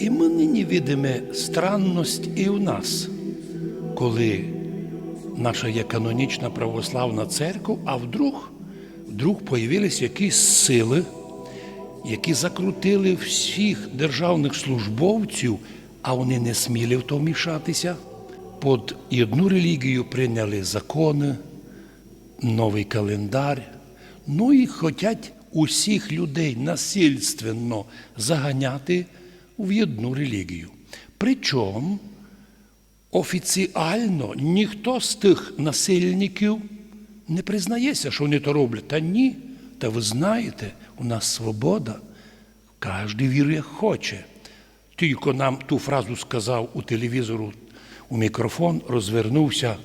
І ми нині видимо странність і у нас, коли наша є канонічна православна церква, а вдруг, вдруг появились якісь сили, які закрутили всіх державних службовців, а вони не сміли в то вмішатися. Під одну релігію прийняли закони, новий календар. Ну і хочуть усіх людей насильственно заганяти в одну релігію. Причому офіціально ніхто з тих насильників не признається, що вони то роблять. Та ні. Та ви знаєте, у нас свобода, кожен вірує як хоче. Тільки нам ту фразу сказав у телевізору у мікрофон, розвернувся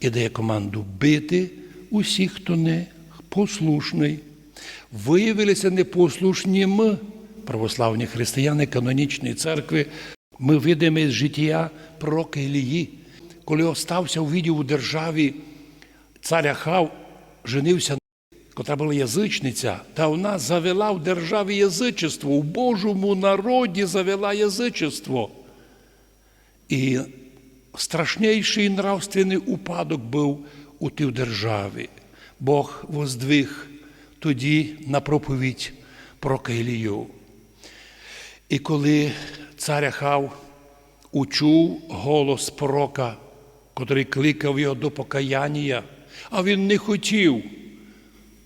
і дає команду бити усіх, хто не послушний. Виявилися непослушні ми, православні християни канонічної церкви. Ми видимо з життя пророка Ілії, коли остався увидів у державі царя Хав, женився котра була язичниця, та вона завела в державі язичество, у Божому народі завела язичество. І страшніший нравственний упадок був у тій державі. Бог воздвиг тоді на проповідь про Каїлію. І коли цар Ахав учув голос пророка, котрий кликав його до покаяння, а він не хотів,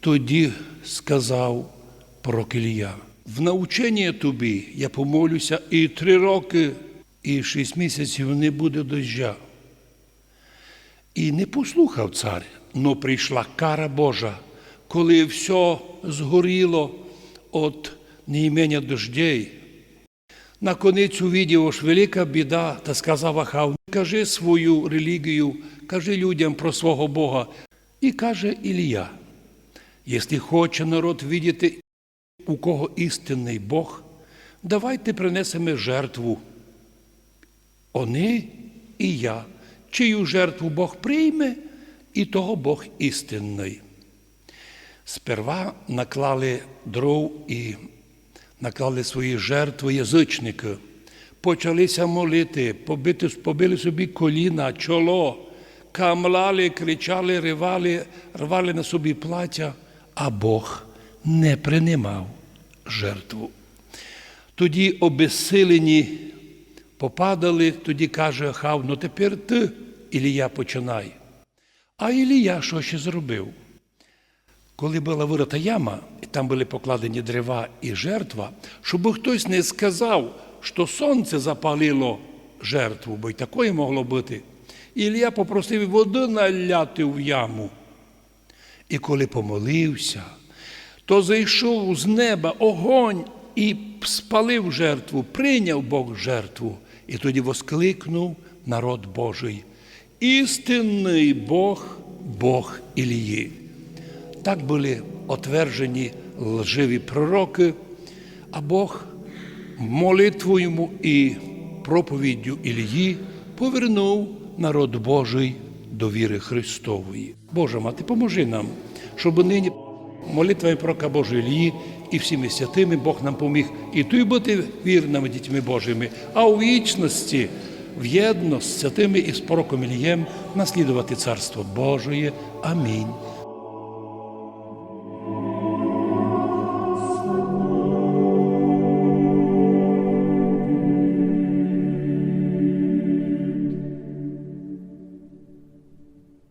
тоді сказав пророк Ілія, в научення тобі я помолюся і три роки, і шість місяців не буде дождя. І не послухав цар, но прийшла кара Божа, коли все згоріло від неімення дождей. Наконець увидів ж велика біда та сказав Ахав, кажи свою релігію, кажи людям про свого Бога. І каже Ілія, якщо хоче народ видіти, у кого істинний Бог, давайте принесемо жертву. Вони і я, чию жертву Бог прийме, і того Бог істинний. Сперва наклали дров і наклали свої жертви язичники, почалися молити, побити, побили собі коліна, чоло, камлали, кричали, ривали, рвали на собі плаття, а Бог не приймав жертву. Тоді обезсилені попадали, тоді каже Ахав, ну тепер ти, Ілія, починай. А Ілія що ще зробив? Коли була вирита яма, і там були покладені дерева і жертва, щоб хтось не сказав, що сонце запалило жертву, бо й такої могло бути. Ілля попросив води наляти в яму. І коли помолився, то зайшов з неба огонь і спалив жертву, прийняв Бог жертву, і тоді воскликнув народ Божий. Істинний Бог, Бог Ілії. Так були отверджені лживі пророки, а Бог молитвою йому і проповіддю Ілії повернув народ Божий до віри Христової. Боже мати, поможи нам, щоб нині молитвами пророка Божої Ілії і всіми святими Бог нам поміг і тут бути вірними дітьми Божими, а у вічності в єдно з святими і з пророком Ілієм наслідувати Царство Божої. Амінь.